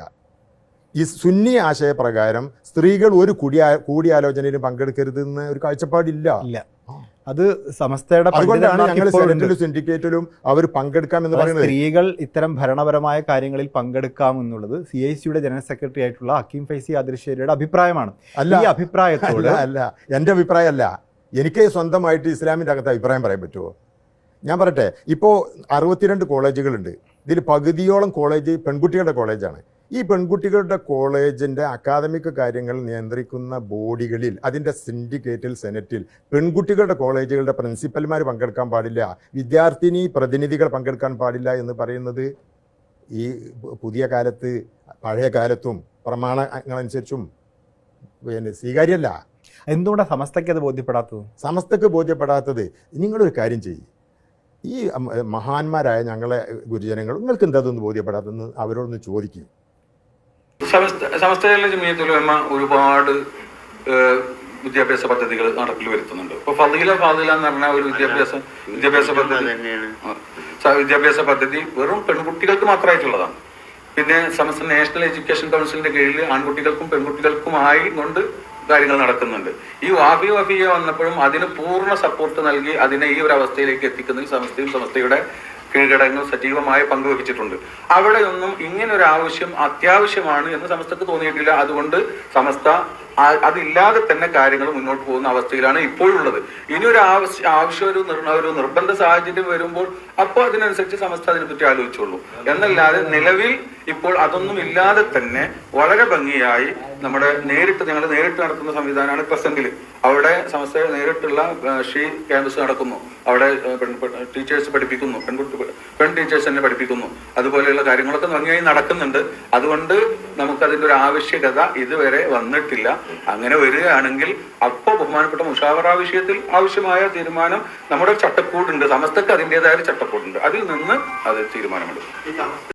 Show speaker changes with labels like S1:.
S1: പങ്കെടുക്കുക ഈ സുന്നി ആശയപ്രകാരം സ്ത്രീകൾ ഒരു കൂടിയാ കൂടിയാലോചനയിലും പങ്കെടുക്കരുതെന്ന് ഒരു കാഴ്ചപ്പാടില്ല.
S2: ഇല്ല. അത് സമസ്തയുടെ
S1: അതുകൊണ്ടാണ് ഞങ്ങൾ. സെനറ്റിലും സിൻഡിക്കേറ്റിലും അവർ പങ്കെടുക്കാമെന്ന്
S2: എന്ന്
S1: പറയുന്നത്.
S2: സ്ത്രീകൾ ഇത്തരം ഭരണപരമായ കാര്യങ്ങളിൽ പങ്കെടുക്കാം എന്നുള്ളത് സി ഐ സിയുടെ ജനറൽ സെക്രട്ടറി ആയിട്ടുള്ള ഹക്കീം ഫൈസി ആദിർശ്ശേരിയുടെ അഭിപ്രായമാണ്.
S1: അല്ല.
S2: ഈ അഭിപ്രായത്തോട്
S1: അല്ല അല്ല. എന്റെ അഭിപ്രായമല്ല. എനിക്ക് സ്വന്തമായിട്ട് ഇസ്ലാമിന്റെ അകത്ത് അഭിപ്രായം പറയാൻ പറ്റുമോ ഞാൻ പറയട്ടെ. ഇപ്പോൾ അറുപത്തിരണ്ട് കോളേജുകളുണ്ട്. ഇതിൽ പകുതിയോളം കോളേജ് പെൺകുട്ടികളുടെ കോളേജാണ്. ഈ പെൺകുട്ടികളുടെ കോളേജിന്റെ അക്കാദമിക് കാര്യങ്ങൾ നിയന്ത്രിക്കുന്ന ബോഡികളിൽ അതിന്റെ സിൻഡിക്കേറ്റിൽ സെനറ്റിൽ പെൺകുട്ടികളുടെ കോളേജുകളുടെ പ്രിൻസിപ്പൽമാർ പങ്കെടുക്കാൻ പാടില്ല. വിദ്യാർത്ഥിനി പ്രതിനിധികൾ പങ്കെടുക്കാൻ പാടില്ല എന്ന് പറയുന്നത് ഈ പുതിയ കാലത്ത് പഴയ കാലത്തും പ്രമാണങ്ങളനുസരിച്ചും പിന്നെ സ്വീകാര്യമല്ല.
S2: എന്തുകൊണ്ടാണ് സമസ്തയ്ക്ക് അത് ബോധ്യപ്പെടാത്തത്?
S1: സമസ്തക്ക് ബോധ്യപ്പെടാത്തത് നിങ്ങളൊരു കാര്യം ചെയ്യും. ഈ മഹാന്മാരായ ഞങ്ങളെ ഗുരുജനങ്ങൾ നിങ്ങൾക്ക് എന്താ അതൊന്ന് ബോധ്യപ്പെടാത്തെന്ന് അവരോടൊന്ന് ചോദിക്കും.
S3: സമസ്തയിലെ ജമീയത്തുലമ ഒരുപാട് വിദ്യാഭ്യാസ പദ്ധതികൾ നടപ്പിൽ വരുത്തുന്നുണ്ട്. ഇപ്പൊ ഫതില ഫാദില എന്ന് പറഞ്ഞ ഒരു വിദ്യാഭ്യാസ വിദ്യാഭ്യാസ പദ്ധതി. വിദ്യാഭ്യാസ പദ്ധതി വെറും പെൺകുട്ടികൾക്ക് മാത്രമായിട്ടുള്ളതാണ്. പിന്നെ സമസ്ത നാഷണൽ എഡ്യൂക്കേഷൻ കൗൺസിലിന്റെ കീഴിൽ ആൺകുട്ടികൾക്കും പെൺകുട്ടികൾക്കും ആയി കൊണ്ട് കാര്യങ്ങൾ നടക്കുന്നുണ്ട്. ഈ വാഫി വഫിയ വന്നപ്പോഴും അതിന് പൂർണ സപ്പോർട്ട് നൽകി അതിനെ ഈ ഒരു അവസ്ഥയിലേക്ക് എത്തിക്കുന്നതിൽ സമസ്തയും സമസ്തയുടെ കീഴ്ഘടകങ്ങൾ സജീവമായി പങ്കുവഹിച്ചിട്ടുണ്ട് അവിടെയൊന്നും ഇങ്ങനൊരു ആവശ്യം അത്യാവശ്യമാണ് എന്ന് സമസ്തക്ക് തോന്നിയിട്ടില്ല. അതുകൊണ്ട് സമസ്ത അതില്ലാതെ തന്നെ കാര്യങ്ങൾ മുന്നോട്ട് പോകുന്ന അവസ്ഥയിലാണ് ഇപ്പോഴുള്ളത്. ഇനി ഒരു ആവശ്യം ആവശ്യം ഒരു ഒരു നിർബന്ധ സാഹചര്യം വരുമ്പോൾ അപ്പോൾ അതിനനുസരിച്ച് സമസ്ത അതിനെപ്പറ്റി ആലോചിച്ചുള്ളൂ എന്നല്ലാതെ നിലവിൽ ഇപ്പോൾ അതൊന്നും ഇല്ലാതെ തന്നെ വളരെ ഭംഗിയായി നമ്മുടെ നേരിട്ട് ഞങ്ങൾ നേരിട്ട് നടത്തുന്ന സംവിധാനമാണ് പ്രസന്റിൽ അവിടെ സമസ്ത നേരിട്ടുള്ള ഷീ ക്യാമ്പസ് നടക്കുന്നു. അവിടെ ടീച്ചേഴ്സ് പഠിപ്പിക്കുന്നു. പെൺകുട്ടി പെൺ ടീച്ചേഴ്സ് തന്നെ പഠിപ്പിക്കുന്നു. അതുപോലെയുള്ള കാര്യങ്ങളൊക്കെ ഭംഗിയായി നടക്കുന്നുണ്ട്. അതുകൊണ്ട് നമുക്കതിന്റെ ഒരു ആവശ്യകത ഇതുവരെ വന്നിട്ടില്ല. അങ്ങനെ വരികയാണെങ്കിൽ അപ്പോൾ ബഹുമാനപ്പെട്ട മുഷാവറ വിഷയത്തിൽ ആവശ്യമായ തീരുമാനം നമ്മുടെ ചട്ടക്കൂടുണ്ട്. സമസ്തക്ക് അതിന്റെതായ ചട്ടക്കൂടുണ്ട്. അതിൽ നിന്ന് അത് തീരുമാനമെടുക്കും.